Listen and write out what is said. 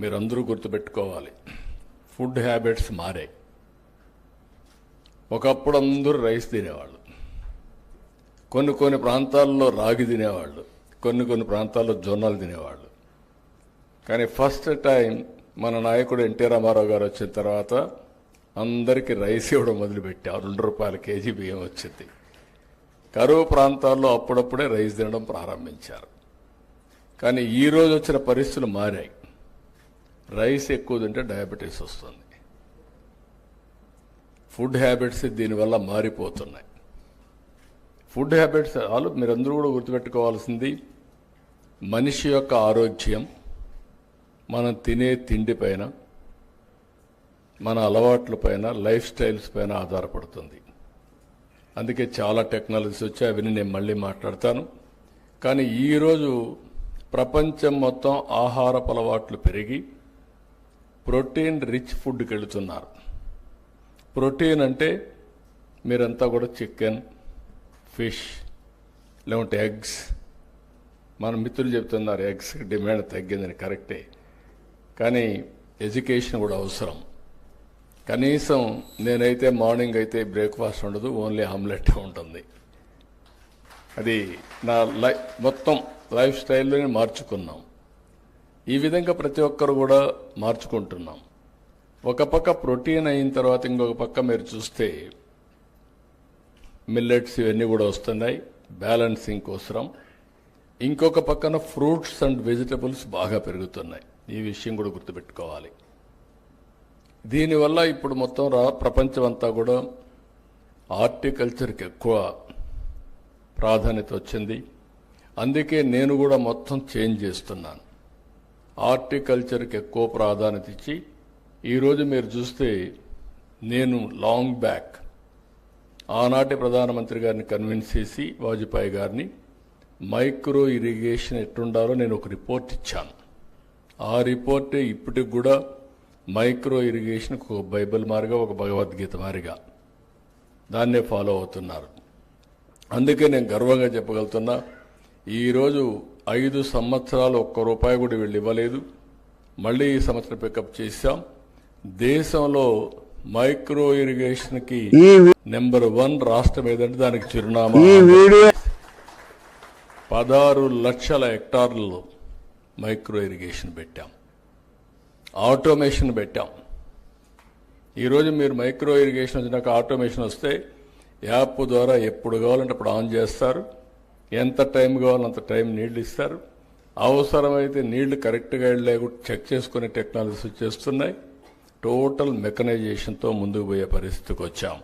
మీరందరూ గుర్తుపెట్టుకోవాలి. Food habits మారాయి ఒకప్పుడు అందరూ రైస్ తినేవాళ్ళు. కొన్ని కొన్ని ప్రాంతాల్లో రాగి తినేవాళ్ళు. కొన్ని కొన్ని ప్రాంతాల్లో జొన్నలు తినేవాళ్ళు. కానీ ఫస్ట్ టైం మన నాయకుడు ఎన్టీ రామారావు గారు వచ్చిన తర్వాత అందరికీ రైస్ ఇవ్వడం మొదలుపెట్టారు. రెండు రూపాయల కేజీ బియ్యం వచ్చింది. కరువు ప్రాంతాల్లో అప్పుడప్పుడే రైస్ తినడం ప్రారంభించారు. కానీ ఈ వచ్చిన పరిస్థితులు మారాయి. రైస్ ఎక్కువ తింటే డయాబెటీస్ వస్తుంది. ఫుడ్ హ్యాబిట్స్ దీనివల్ల మారిపోతున్నాయి. ఫుడ్ హ్యాబిట్స్ వాళ్ళు మీరందరూ కూడా గుర్తుపెట్టుకోవాల్సింది మనిషి యొక్క ఆరోగ్యం మనం తినే తిండి పైన మన అలవాట్ల పైన లైఫ్ స్టైల్స్ పైన ఆధారపడుతుంది. అందుకే చాలా టెక్నాలజీస్ వచ్చాయి అవన్నీ నేను మళ్ళీ మాట్లాడతాను. కానీ ఈరోజు ప్రపంచం మొత్తం ఆహారపు అలవాట్లు పెరిగి ప్రోటీన్ రిచ్ ఫుడ్కి వెళుతున్నారు. ప్రోటీన్ అంటే మీరంతా కూడా చికెన్ ఫిష్ లేకుంటే ఎగ్స్. మన మిత్రులు చెప్తున్నారు ఎగ్స్ డిమాండ్ తగ్గిందని కరెక్టే. కానీ ఎడ్యుకేషన్ కూడా అవసరం. కనీసం నేనైతే మార్నింగ్ అయితే బ్రేక్ఫాస్ట్ ఉండదు ఓన్లీ ఆమ్లెట్ ఉంటుంది. అది నా లై మొత్తం లైఫ్ స్టైల్లోనే మార్చుకున్నాం. ఈ విధంగా ప్రతి ఒక్కరు కూడా మార్చుకుంటున్నాం. ఒక పక్క ప్రోటీన్ అయిన తర్వాత ఇంకొక పక్క మీరు చూస్తే మిల్లెట్స్ ఇవన్నీ కూడా వస్తున్నాయి. బ్యాలెన్సింగ్ కోసరం. ఇంకొక పక్కన ఫ్రూట్స్ అండ్ వెజిటబుల్స్ బాగా పెరుగుతున్నాయి. ఈ విషయం కూడా గుర్తుపెట్టుకోవాలి. దీనివల్ల ఇప్పుడు మొత్తం రా ప్రపంచం అంతా కూడా హార్టికల్చర్కి ఎక్కువ ప్రాధాన్యత వచ్చింది. అందుకే నేను కూడా మొత్తం చేంజ్ చేస్తున్నాను. హార్టికల్చర్కి ఎక్కువ ప్రాధాన్యత ఇచ్చి ఈరోజు మీరు చూస్తే నేను లాంగ్ బ్యాక్ ఆనాటి ప్రధానమంత్రి గారిని కన్విన్స్ చేసి వాజ్పేయి గారిని మైక్రో ఇరిగేషన్ ఎట్టుండాలో నేను ఒక రిపోర్ట్ ఇచ్చాను. ఆ రిపోర్టే ఇప్పటికి కూడా మైక్రో ఇరిగేషన్ ఒక బైబిల్ మారిగా ఒక భగవద్గీత మారిగా. దాన్నే ఫాలో అవుతున్నారు. అందుకే నేను గర్వంగా చెప్పగలుగుతున్నా ఈరోజు ఐదు సంవత్సరాలు ఒక్క రూపాయి కూడా వీళ్ళు ఇవ్వలేదు. మళ్ళీ ఈ సంవత్సరం పికప్ చేశాం. దేశంలో మైక్రో ఇరిగేషన్కి ఈ వి- నెంబర్ వన్ రాష్ట్రం ఏదంటే దానికి చిరునామా. పదహారు లక్షల హెక్టార్లలో మైక్రో ఇరిగేషన్ పెట్టాం. ఆటోమేషన్ పెట్టాం. ఈరోజు మీరు మైక్రో ఇరిగేషన్ వచ్చినాక ఆటోమేషన్ వస్తే యాప్ ద్వారా ఎప్పుడు కావాలంటే అప్పుడు ఆన్ చేస్తారు. ఎంత టైం కావాలో అంత టైం నీళ్ళు ఇస్తారు. అవసరమైతే నీళ్ళు కరెక్ట్గా వెళ్ళే చెక్ చేసుకునే టెక్నాలజీస్ వచ్చేస్తున్నాయి. టోటల్ మెకనైజేషన్తో ముందుకు పోయే పరిస్థితికి వచ్చాం.